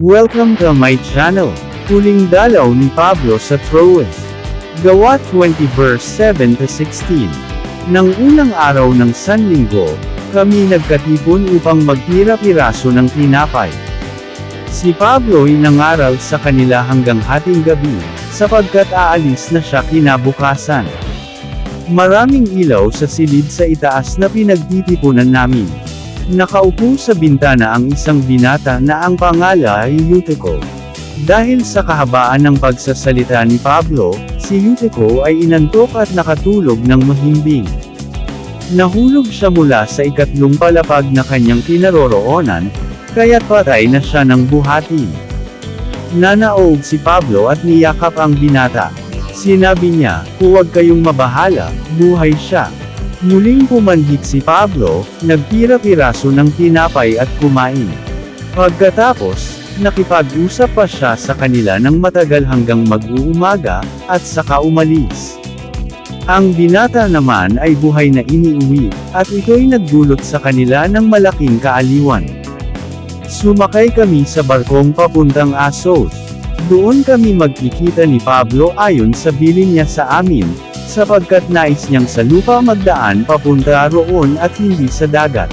Welcome to my channel. Huling dalaw ni Pablo sa Troas. Gawa 20 verse 7 to 16. Nang unang araw ng Sanlinggo, kami nagkatipon upang magpira-piraso ng tinapay. Si Pablo ay nangaral sa kanila hanggang hating gabi, sapagkat aalis na siya kinabukasan. Maraming ilaw sa silid sa itaas na pinagtitipunan namin. Nakaupo sa bintana ang isang binata na ang pangala ay Eutico. Dahil sa kahabaan ng pagsasalita ni Pablo, si Eutico ay inantok at nakatulog ng mahimbing. Nahulog siya mula sa ikatlong palapag na kanyang kinaroroonan, kaya't patay na siya ng buhati. Nanaog si Pablo at niyakap ang binata. Sinabi niya, huwag kayong mabahala, buhay siya. Muling pumanhik si Pablo, nagpira-piraso ng tinapay at kumain. Pagkatapos, nakipag-usap pa siya sa kanila ng matagal hanggang mag-uumaga, at saka umalis. Ang binata naman ay buhay na iniuwi, at ito'y nagdulot sa kanila ng malaking kaaliwan. Sumakay kami sa barkong papuntang Asos. Doon kami magkikita ni Pablo ayon sa bilin niya sa amin, sapagkat nais niyang sa lupa magdaan papunta roon at hindi sa dagat.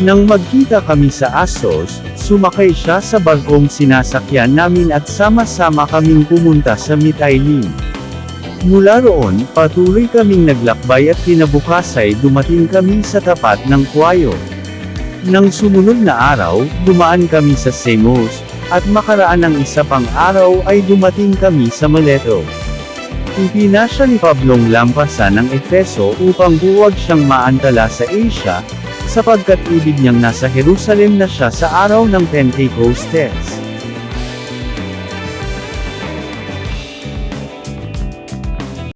Nang magkita kami sa Asos, sumakay siya sa barkong sinasakyan namin at sama-sama kaming pumunta sa Mitailim. Mula roon, patuloy kaming naglakbay at kinabukas ay dumating kami sa tapat ng Kuwayo. Nang sumunod na araw, dumaan kami sa Samos, at makaraan ng isa pang araw ay dumating kami sa Mileto. Ipinasya ni Pablong lampasan ng Efeso upang huwag siyang maantala sa Asia, sapagkat ibig niyang nasa Jerusalem na siya sa araw ng Pentecostes.